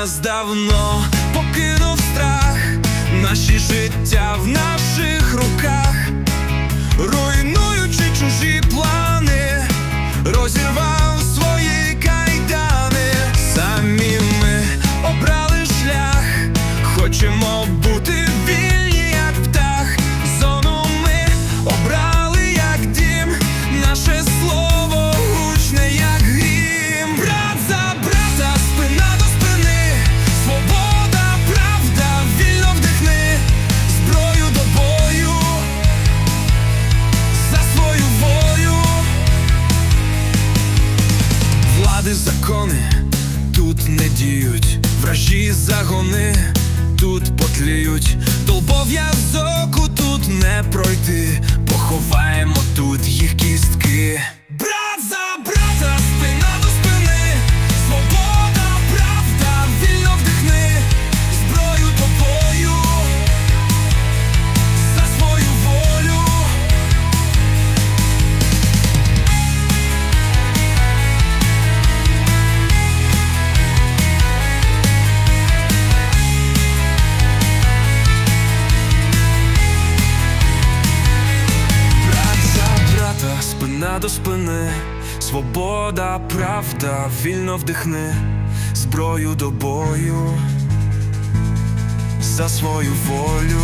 нас давно покинув. влади закони тут не діють, вражі загони тут потліють, долбов'язо. до спини, свобода, правда, вільно вдихни, зброю до бою, за свою волю.